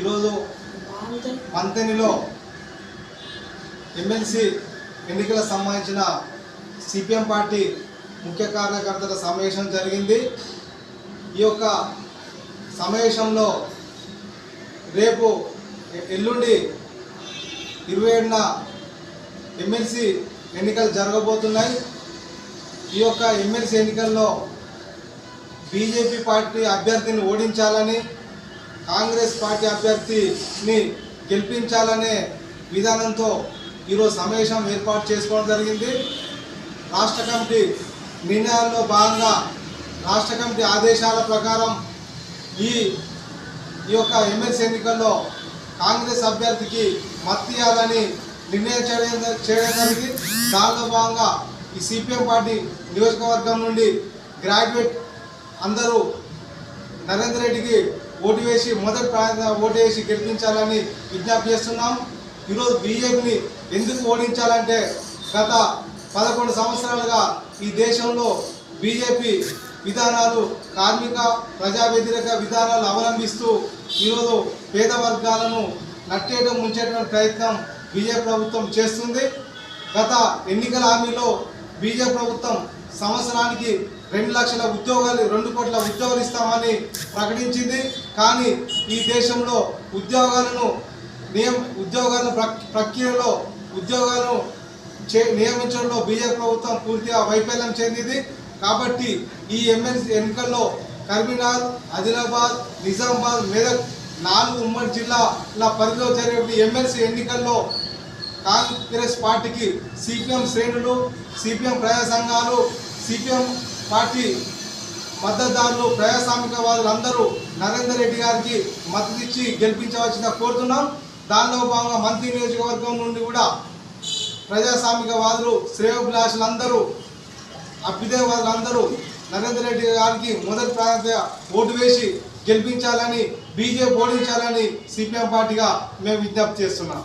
ఈరోజు మంతెనిలో ఎమ్మెల్సీ ఎన్నికలకు సంబంధించిన సిపిఎం పార్టీ ముఖ్య కార్యకర్తల సమావేశం జరిగింది. ఈ యొక్క సమావేశంలో రేపు ఎల్లుండి ఇరవై ఏడున ఎమ్మెల్సీ ఎన్నికలు జరగబోతున్నాయి. ఈ యొక్క ఎమ్మెల్సీ ఎన్నికల్లో బీజేపీ పార్టీ అభ్యర్థిని ఓడించాలని కాంగ్రెస్ పార్టీ అభ్యర్థిని గెలిపించాలనే విధానంతో ఈరోజు సమావేశం ఏర్పాటు చేసుకోవడం జరిగింది. రాష్ట్ర కమిటీ నిర్ణయాల్లో భాగంగా రాష్ట్ర కమిటీ ఆదేశాల ప్రకారం ఈ ఈ యొక్క ఎమ్మెల్సీ ఎన్నికల్లో కాంగ్రెస్ అభ్యర్థికి మత్తియాలని నిర్ణయం చేయడం చేయడం జరిగింది. దానిలో భాగంగా ఈ సిపిఎం పార్టీ నియోజకవర్గం నుండి గ్రాడ్యుయేట్ అందరూ నరేందర్ రెడ్డికి ఓటు వేసి మొదటి ప్రాంత ఓటు వేసి గెలిపించాలని విజ్ఞప్తి చేస్తున్నాం. ఈరోజు బీజేపీని ఎందుకు ఓడించాలంటే గత పదకొండు సంవత్సరాలుగా ఈ దేశంలో బీజేపీ విధానాలు కార్మిక ప్రజా వ్యతిరేక విధానాలు అవలంబిస్తూ ఈరోజు పేద వర్గాలను నట్టేయడం ముంచేటువంటి ప్రయత్నం బీజేపీ ప్రభుత్వం చేస్తుంది. గత ఎన్నికల హామీలో బీజేపీ ప్రభుత్వం సంవత్సరానికి రెండు లక్షల ఉద్యోగాలు రెండు కోట్ల ఉద్యోగాలు ఇస్తామని ప్రకటించింది. కానీ ఈ దేశంలో ఉద్యోగాలను నియమ ఉద్యోగాలను ప్రక్రియలో ఉద్యోగాలను చే నియమించడంలో బీజేపీ ప్రభుత్వం పూర్తిగా వైఫల్యం చెందింది. కాబట్టి ఈ ఎమ్మెల్సీ ఎన్నికల్లో కరీంనగర్ ఆదిలాబాద్ నిజామాబాద్ మెదక్ నాలుగు ఉమ్మడి జిల్లాల పరిధిలో జరిగే ఎమ్మెల్సీ ఎన్నికల్లో కాంగ్రెస్ పార్టీకి సిపిఎం శ్రేణులు సిపిఎం ప్రజా సంఘాలు సిపిఎం పార్టీ మద్దతుదారులు ప్రజాస్వామికవాదులు అందరూ నరేందర్ రెడ్డి గారికి మద్దతు ఇచ్చి గెలిపించవలసిందిగా కోరుతున్నాం. దానిలో భాగంగా మంత్రి నియోజకవర్గం నుండి కూడా ప్రజాస్వామికవాదులు శ్రేయోభిలాషులందరూ అభ్యుదయవాదులందరూ నరేందర్ రెడ్డి గారికి మొదటి ప్రాధాన్యత ఓటు వేసి గెలిపించాలని బీజేపీ ఓడించాలని సిపిఎం పార్టీగా మేము విజ్ఞప్తి చేస్తున్నాం.